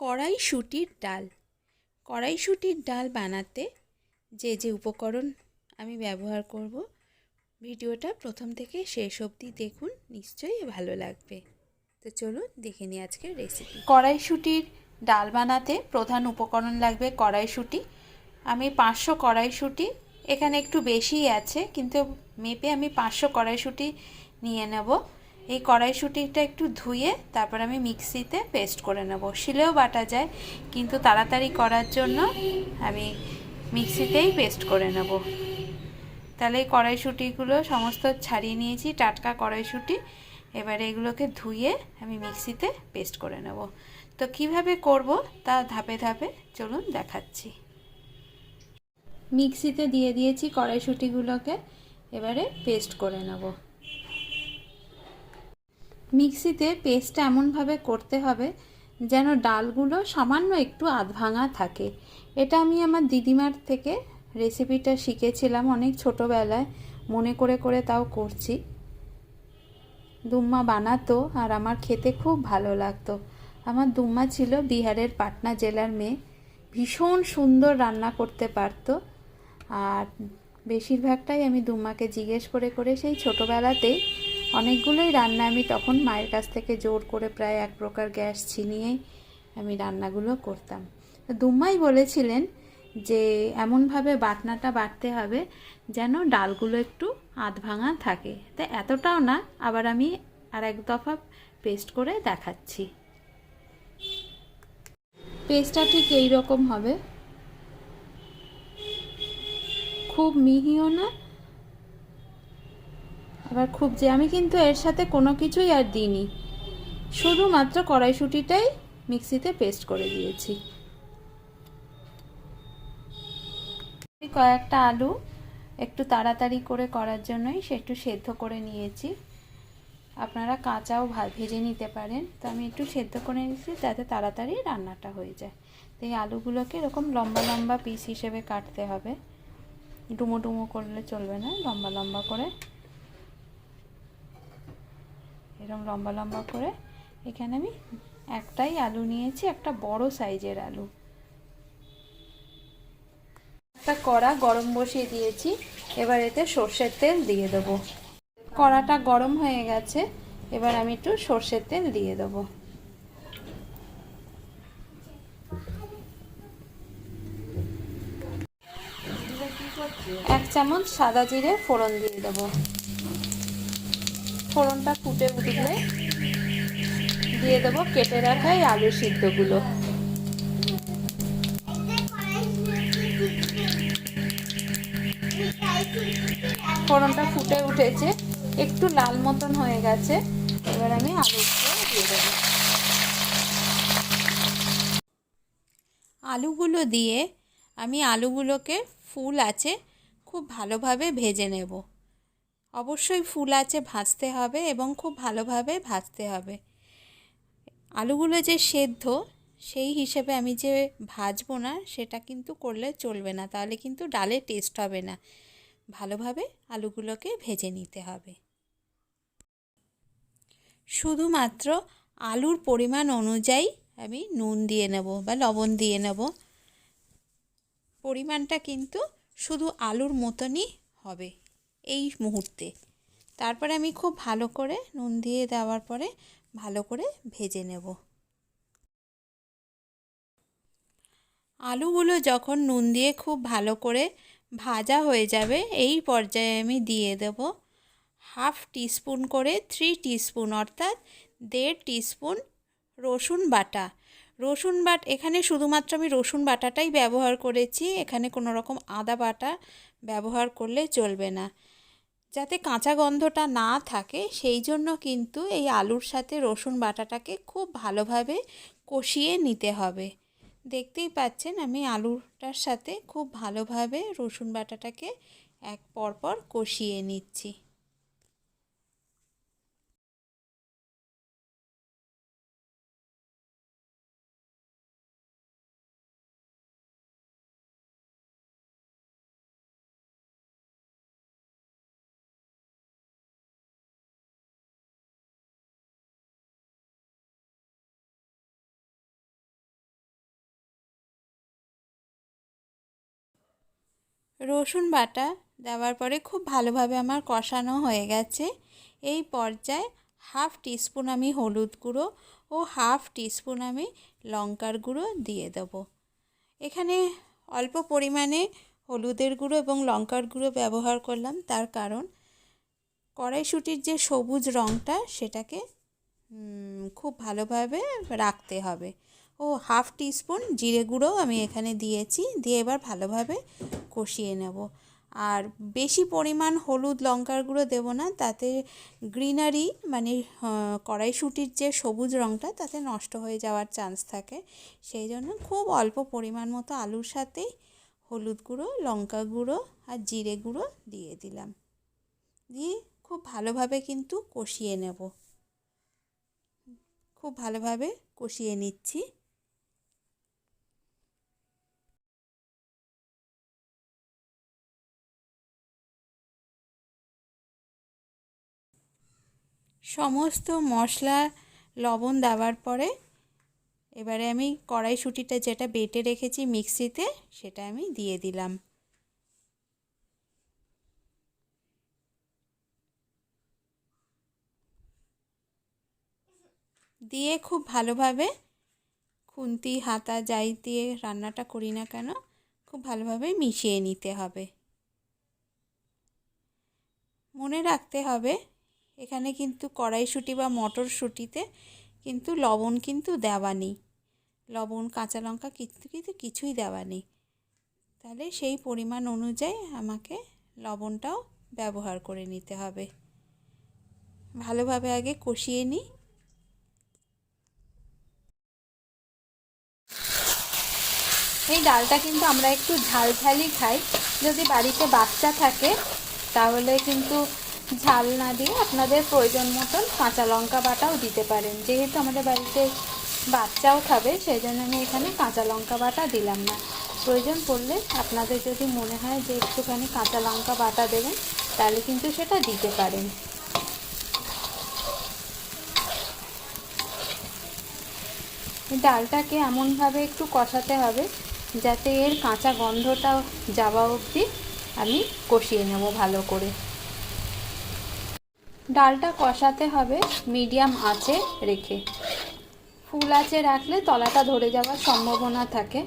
কড়াইশুঁটির ডাল। কড়াইশুঁটির ডাল বানাতে যে যে উপকরণ আমি ব্যবহার করব, ভিডিওটা প্রথম থেকে শেষ অবধি দেখুন, নিশ্চয়ই ভালো লাগবে। তো চলুন দেখে নিই আজকের রেসিপি কড়াইশুঁটির ডাল বানাতে প্রধান উপকরণ লাগবে কড়াইশুঁটি। আমি পাঁচশো কড়াইশুঁটি, এখানে একটু বেশিই আছে, কিন্তু মেপে আমি পাঁচশো কড়াইশুঁটি নিয়ে নেব। এই কড়াইশুঁটিটা একটু ধুয়ে তারপর আমি মিক্সিতে পেস্ট করে নেব। শিলেও বাটা যায়, কিন্তু তাড়াতাড়ি করার জন্য আমি মিক্সিতেই পেস্ট করে নেব। তাহলে এই কড়াইশুঁটিগুলো সমস্ত ছাড়িয়ে নিয়েছি, টাটকা কড়াইশুঁটি। এবারে এগুলোকে ধুয়ে আমি মিক্সিতে পেস্ট করে নেব। তো কীভাবে করব তা ধাপে ধাপে চলুন দেখাচ্ছি। মিক্সিতে দিয়ে দিয়েছি কড়াইশুঁটিগুলোকে, এবারে পেস্ট করে নেব। মিক্সিতে পেস্টটা এমনভাবে করতে হবে যেন ডালগুলো সামান্য একটু আধ ভাঙা থাকে। এটা আমি আমার দিদিমার থেকে রেসিপিটা শিখেছিলাম অনেক ছোটোবেলায়। মনে করে করে তাও করছি। দুম্মা বানাতো আর আমার খেতে খুব ভালো লাগতো। আমার দুম্মা ছিল বিহারের পাটনা জেলার মেয়ে। ভীষণ সুন্দর রান্না করতে পারতো। আর বেশিরভাগটাই আমি দুম্মাকে জিজ্ঞেস করে করে সেই ছোটোবেলাতেই অনেকগুলোই রান্না আমি তখন মায়ের কাছ থেকে জোর করে প্রায় এক প্রকার গ্যাস ছিনিয়েই আমি রান্নাগুলো করতাম। দুম্মাই বলেছিলেন যে এমনভাবে বাটনাটা বাটতে হবে যেন ডালগুলো একটু আধ ভাঙা থাকে। তা এতটাও না, আবার আমি আর এক দফা পেস্ট করে দেখাচ্ছি। পেস্টটা ঠিক এই রকম হবে। খুব মিহিও না আবার খুব যে আমি কিন্তু এর সাথে কোনো কিছুই আর দিইনি। শুধুমাত্র কড়াইশুটিটাই মিক্সিতে পেস্ট করে দিয়েছি। কয়েকটা আলু একটু তাড়াতাড়ি করে করার জন্যই সে একটু সেদ্ধ করে নিয়েছি। আপনারা কাঁচাও ভেজে নিতে পারেন। তো আমি একটু সেদ্ধ করে নিয়েছি যাতে তাড়াতাড়ি রান্নাটা হয়ে যায়। তো এই আলুগুলোকে এরকম লম্বা লম্বা পিস হিসেবে কাটতে হবে। ডুমো ডুমো করলে চলবে না, লম্বা লম্বা করে। এরকম লম্বা লম্বা করে এখানে আমি একটাই আলু নিয়েছি, একটা বড় সাইজের আলু। একটা কড়া গরম বসিয়ে দিয়েছি, এবার এতে সর্ষের তেল দিয়ে দেবো। কড়াটা গরম হয়ে গেছে, এবার আমি একটু সর্ষের তেল দিয়ে দেবো। এক চামচ সাদা জিরে ফোড়ন দিয়ে দেবো। ফোড়নটা ফুটে উঠলে দিয়ে দেবো, কেটে রাখা এই আলু সিদ্ধগুলো। ফোড়নটা ফুটে উঠেছে, একটু লাল মতন হয়ে গেছে, এবার আমি আলুগুলো দিয়ে দেবো। আলুগুলো দিয়ে আমি আলুগুলোকে ফুল আছে, খুব ভালোভাবে ভেজে নেব। অবশ্যই ফুল আছে ভাজতে হবে এবং খুব ভালোভাবে ভাজতে হবে। আলুগুলো যে সেদ্ধ, সেই হিসেবে আমি যে ভাজবো না, সেটা কিন্তু করলে চলবে না। তাহলে কিন্তু ডালে টেস্ট হবে না। ভালোভাবে আলুগুলোকে ভেজে নিতে হবে। শুধুমাত্র আলুর পরিমাণ অনুযায়ী আমি নুন দিয়ে নেব বা লবণ দিয়ে নেব। পরিমাণটা কিন্তু শুধু আলুর মতনই হবে। এই মুহূর্তে। তারপরে আমি খুব ভালো করে নুন দিয়ে দেওয়ার পরে ভালো করে ভেজে নেব। আলুগুলো যখন নুন দিয়ে খুব ভালো করে ভাজা হয়ে যাবে, এই পর্যায়ে আমি দিয়ে দেব হাফ টিস্পুন করে থ্রি টিস্পুন, অর্থাৎ দেড় টিস্পুন রসুন বাটা। রসুন বাট, এখানে শুধুমাত্র আমি রসুন বাটাটাই ব্যবহার করেছি, এখানে কোনো রকম আদা বাটা ব্যবহার করলে চলবে না। যাতে কাঁচা গন্ধটা না থাকে, সেই জন্য কিন্তু এই আলুর সাথে রসুন বাটাটাকে খুব ভালোভাবে কষিয়ে নিতে হবে। দেখতেই পাচ্ছেন আমি আলুটার সাথে খুব ভালোভাবে রসুন বাটাটাকে এক পরপর কষিয়ে নিচ্ছি। রসুন বাটা দেওয়ার পরে খুব ভালোভাবে আমার কষানো হয়ে গেছে। এই পর্যায়ে হাফ টিস্পুন আমি হলুদ গুঁড়ো ও হাফ টিস্পুন আমি লঙ্কার গুঁড়ো দিয়ে দেবো। এখানে অল্প পরিমাণে হলুদের গুঁড়ো এবং লঙ্কার গুঁড়ো ব্যবহার করলাম, তার কারণ কড়াইশুটির যে সবুজ রঙটা সেটাকে খুব ভালোভাবে রাখতে হবে। ও হাফ টিস্পুন জিরে গুঁড়ো আমি এখানে দিয়েছি, দিয়ে এবার ভালোভাবে কষিয়ে নেব। আর বেশি পরিমাণ হলুদ লঙ্কার গুঁড়ো দেবো না, তাতে গ্রিনারি মানে কড়াইশুটির যে সবুজ রঙটা তাতে নষ্ট হয়ে যাওয়ার চান্স থাকে। সেই জন্য খুব অল্প পরিমাণ মতো আলুর সাথেই হলুদ গুঁড়ো, লঙ্কা গুঁড়ো আর জিরে গুঁড়ো দিয়ে দিলাম। দিয়ে খুব ভালোভাবে কিন্তু কষিয়ে নেব। খুব ভালোভাবে কষিয়ে নিচ্ছি। সমস্ত মশলা, লবণ দেওয়ার পরে এবারে আমি কড়াইশুঁটিটা যেটা বেটে রেখেছি মিক্সিতে, সেটা আমি দিয়ে দিলাম। দিয়ে খুব ভালোভাবে খুন্তি, হাতা যাই দিয়ে রান্নাটা করি না কেন, খুব ভালোভাবে মিশিয়ে নিতে হবে। মনে রাখতে হবে এখানে কিন্তু কড়াইশুঁটি বা মটরশুঁটিতে কিন্তু লবণ কিন্তু দেওয়া নেই। লবণ, কাঁচা লঙ্কা কিন্তু কিন্তু কিছুই দেওয়া নেই। তাহলে সেই পরিমাণ অনুযায়ী আমাকে লবণটাও ব্যবহার করে নিতে হবে। ভালোভাবে আগে কষিয়ে নিই। এই ডালটা কিন্তু আমরা একটু ঝাল ঝালই খাই। যদি বাড়িতে বাচ্চা থাকে, তাহলে কিন্তু ঝাল না দিয়ে আপনাদের প্রয়োজন মতন কাঁচা লঙ্কা বাটাও দিতে পারেন। যেহেতু আমাদের বাড়িতে বাচ্চাও খাবে সেই জন্য আমি এখানে কাঁচা লঙ্কা বাটা দিলাম না। প্রয়োজন পড়লে আপনাদের যদি মনে হয় যে একটুখানি কাঁচা লঙ্কা বাটা দেবেন, তাহলে কিন্তু সেটা দিতে পারেন। ডালটাকে এমনভাবে একটু কষাতে হবে, যাতে এর কাঁচা গন্ধটা যাওয়া অবধি আমি কষিয়ে নেব ভালো করে। ডালটা কষাতে হবে, মিডিয়াম আঁচে রেখে। ফুল আঁচে রাখলে তলাটা ধরে যাওয়ার সম্ভাবনা থাকে।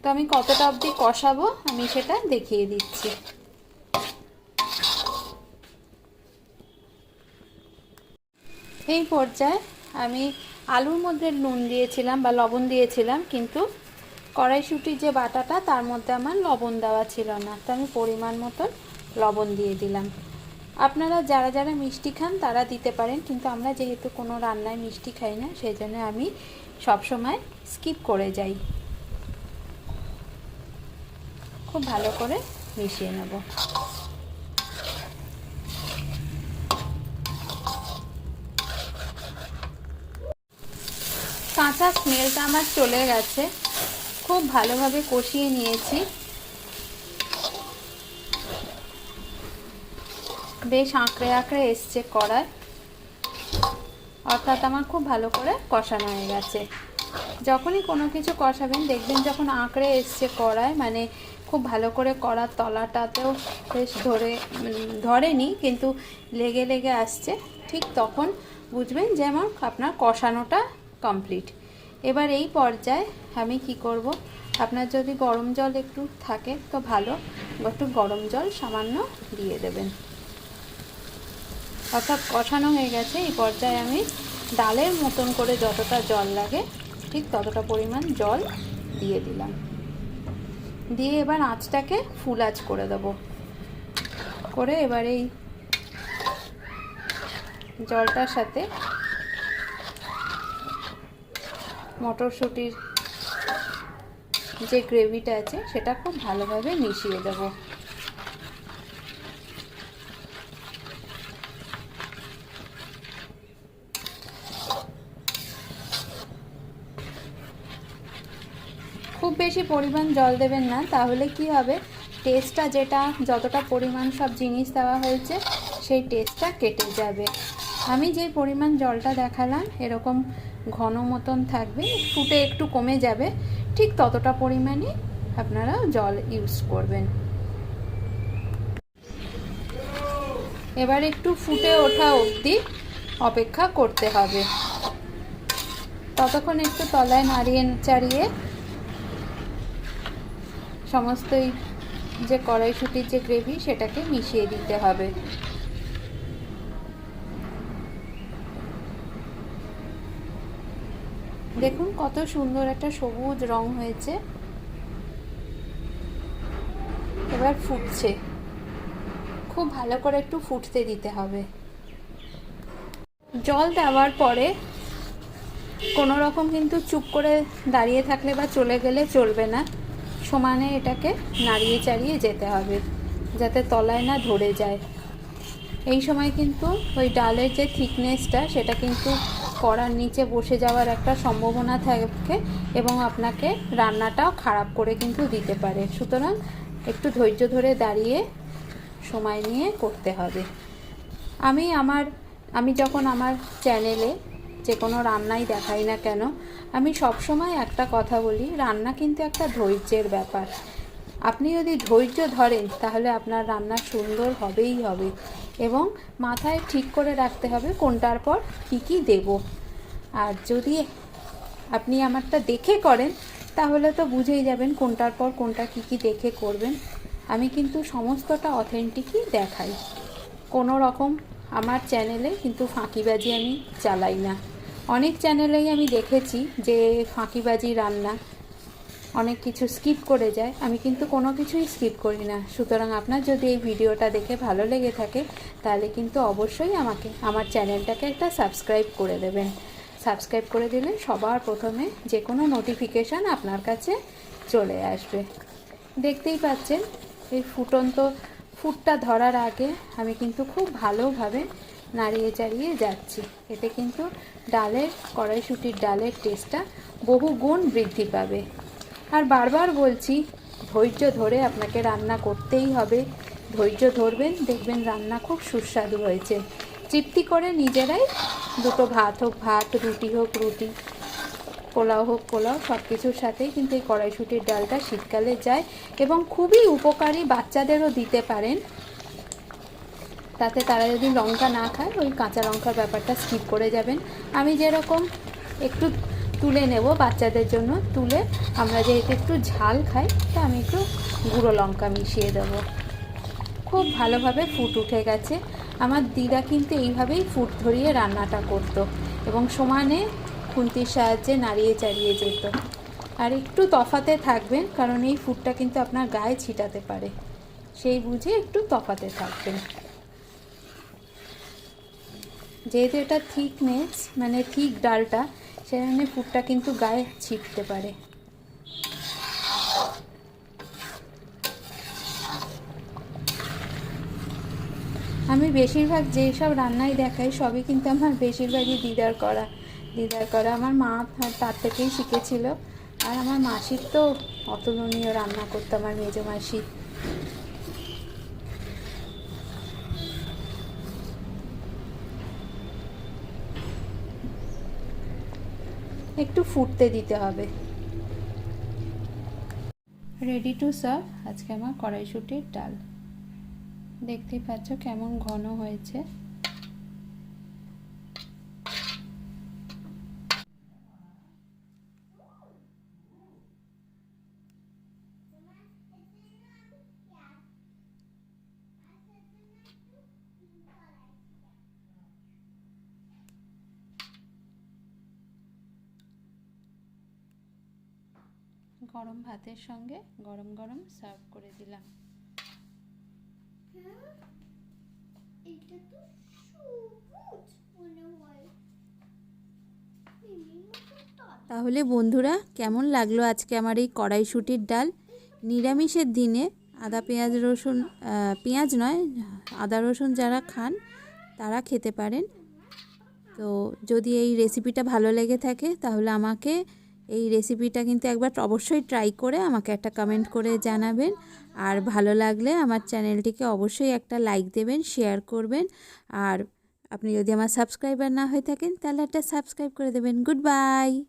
তো আমি কতটা অবধি কষাবো, আমি সেটা দেখিয়ে দিচ্ছি। এই পর্যায়ে আমি আলুর মধ্যে নুন দিয়েছিলাম বা লবণ দিয়েছিলাম, কিন্তু কড়াইশুটির যে বাটাটা, তার মধ্যে আমার লবণ দেওয়া ছিল না। তো আমি পরিমাণ মতন লবণ দিয়ে দিলাম। আপনারা যারা যারা মিষ্টি খান, তারা দিতে পারেন, কিন্তু আমরা যেহেতু কোনো রান্নায় মিষ্টি খাই না সেই জন্য আমি সবসময় স্কিপ করে যাই। খুব ভালো করে মিশিয়ে নেব। কাঁচা স্মেলটা আমার চলে গেছে। খুব ভালোভাবে কষিয়ে নিয়েছি। বেশ আঁকড়ে আঁকড়ে এসছে কড়ায় অর্থাৎ আমার খুব ভালো করে কষানো হয়ে গেছে। যখনই কোনো কিছু কষাবেন, দেখবেন যখন আঁকড়ে এসছে কড়ায় মানে খুব ভালো করে কড়ার তলাটাতেও বেশ ধরে ধরেনি, কিন্তু লেগে লেগে আসছে, ঠিক তখন বুঝবেন যে আমার আপনার কষানোটা কমপ্লিট। এবার এই পর্যায়ে আমি কি করব? আপনার যদি গরম জল একটু থাকে, তো ভালো, একটু গরম জল সামান্য দিয়ে দেবেন। অর্থাৎ কষানো হয়ে গেছে। এই পর্যায়ে আমি ডালের মতন করে যতটা জল লাগে, ঠিক ততটা পরিমাণ জল দিয়ে দিলাম। দিয়ে এবার আঁচটাকে ফুল আঁচ করে দেব। করে এবার এই জলটার সাথে মটরশুঁটির যে গ্রেভিটা আছে, সেটা খুব ভালোভাবে মিশিয়ে দেবো খুব বেশি পরিমাণ জল দেবেন না, তাহলে কি হবে? টেস্টটা যেটা, যতটা পরিমাণ সব জিনিস দেওয়া হয়েছে, সেই টেস্টটা কেটে যাবে। আমি যে পরিমাণ জলটা দেখালাম, এরকম ঘন মতন থাকবে, ফুটে একটু কমে যাবে, ঠিক ততটা পরিমাণে আপনারা জল ইউজ করবেন। এবার একটু ফুটে ওঠা অবধি অপেক্ষা করতে হবে। ততক্ষণ একটু তলায় নাড়িয়ে চাড়িয়ে সমস্ত যে কড়াইশুটির যে গ্রেভি সেটাকে মিশিয়ে দিতে হবে। দেখুন কত সুন্দর একটা সবুজ রং হয়েছে। এবার ফুটছে। খুব ভালো করে একটু ফুটতে দিতে হবে। জল দেওয়ার পরে কোনো রকম কিন্তু চুপ করে দাঁড়িয়ে থাকলে বা চলে গেলে চলবে না। সমানে এটাকে নাড়িয়ে চাড়িয়ে যেতে হবে, যাতে তলায় না ধরে যায়। এই সময় কিন্তু ওই ডালের যে থিকনেসটা, সেটা কিন্তু কড়ার নিচে বসে যাওয়ার একটা সম্ভাবনা থাকে এবং আপনাকে রান্নাটাও খারাপ করে কিন্তু দিতে পারে। সুতরাং একটু ধৈর্য ধরে দাঁড়িয়ে সময় নিয়ে করতে হবে। আমি আমার, আমি যখন আমার চ্যানেলে যে কোনো রান্নাই দেখাই না কেন, আমি সবসময় একটা কথা বলি, রান্না কিন্তু একটা ধৈর্যের ব্যাপার। আপনি যদি ধৈর্য ধরেন, তাহলে আপনার রান্না সুন্দর হবেই হবে এবং মাথায় ঠিক করে রাখতে হবে কোনটার পর কী কী দেব। আর যদি আপনি আমারটা দেখে করেন, তাহলে তো বুঝেই যাবেন কোনটার পর কোনটা কী কী দেখে করবেন। আমি কিন্তু সমস্তটা অথেন্টিকই দেখাই। কোনো রকম আমার চ্যানেলে কিন্তু ফাঁকিবাজি আমি চালাই না। অনেক চ্যানেলেই আমি দেখেছি যে ফাঁকিবাজি রান্না অনেক কিছু স্কিপ করে যায়। আমি কিন্তু কোনো কিছুই স্কিপ করি না। সুতরাং আপনার যদি এই ভিডিওটা দেখে ভালো লেগে থাকে, তাহলে কিন্তু অবশ্যই আমাকে, আমার চ্যানেলটাকে একটা সাবস্ক্রাইব করে দেবেন। সাবস্ক্রাইব করে দিলে সবার প্রথমে যে কোনো নোটিফিকেশান আপনার কাছে চলে আসবে। দেখতেই পাচ্ছেন, এই ফুটন্ত, ফুটটা ধরার আগে আমি কিন্তু খুব ভালোভাবে নাড়িয়ে চাড়িয়ে যাচ্ছি। এতে কিন্তু ডালের কড়াইশুটির ডালের টেস্টটা বহু গুণ বৃদ্ধি পাবে। আর বারবার বলছি, ধৈর্য ধরে আপনাকে রান্না করতেই হবে। ধৈর্য ধরবেন, দেখবেন রান্না খুব সুস্বাদু হয়েছে। তৃপ্তি করে নিজেরাই দুটো ভাত হোক, ভাত, রুটি হোক, রুটি, পোলাও হোক, পোলাও সব কিছুর সাথেই কিন্তু এই কড়াইশুটির ডালটা শীতকালে যায় এবং খুবই উপকারী বাচ্চাদেরও দিতে পারেন। তাতে তারা যদি লঙ্কা না খায়, ওই কাঁচা লঙ্কার ব্যাপারটা স্কিপ করে যাবেন। আমি যেরকম একটু তুলে নেব বাচ্চাদের জন্য, তুলে আমরা যেহেতু একটু ঝাল খাই, তা আমি একটু গুঁড়ো লঙ্কা মিশিয়ে দেবো। খুব ভালোভাবে ফুট উঠে গেছে। আমার দিদা কিন্তু এইভাবেই ফুট ধরিয়ে রান্নাটা করতো এবং সমানে খুন্তির সাহায্যে নাড়িয়ে চাড়িয়ে যেত। আর একটু তফাতে থাকবেন, কারণ এই ফুটটা কিন্তু আপনার গায়ে ছিটাতে পারে। সেই বুঝে একটু তফাতে থাকবেন। যেহেতু এটা থিকনেস মানে থিক ডালটা সেখানে ফুটটা কিন্তু গায়ে ছিটতে পারে। আমি বেশিরভাগ যেসব রান্নাই দেখাই, সবই কিন্তু আমার বেশিরভাগই দিদার করা দিদার করা। আমার মা তার থেকেই শিখেছিল। আর আমার মাসির তো অতুলনীয় রান্না করতো আমার মেজো মাসি। একটু ফুটতে দিতে হবে। রেডি টু সার্ভ আজকে আমার কড়াইশুটির ডাল। দেখতেই পাচ্ছ কেমন ঘন হয়েছে। গরম ভাতের সঙ্গে গরম গরম সার্ভ করে দিলাম। এটা তো সবুজ মনে হয়। তাহলে বন্ধুরা কেমন লাগল আজকে আমার এই কড়াইশুটির ডাল? নিরামিষের দিনে আদা পেঁয়াজ রসুন পেঁয়াজ নয় আদা রসুন যারা খান তারা খেতে পারেন। তো যদি এই রেসিপিটা ভালো লেগে থাকে তাহলে আমাকে এই রেসিপিটা কিন্তু একবার অবশ্যই ট্রাই করে আমাকে একটা কমেন্ট করে জানাবেন। আর ভালো লাগলে আমার চ্যানেলটিকে অবশ্যই একটা লাইক দেবেন শেয়ার করবেন। আর আপনি যদি আমার সাবস্ক্রাইবার না হয়ে থাকেন, তাহলে একটা সাবস্ক্রাইব করে দেবেন। Good bye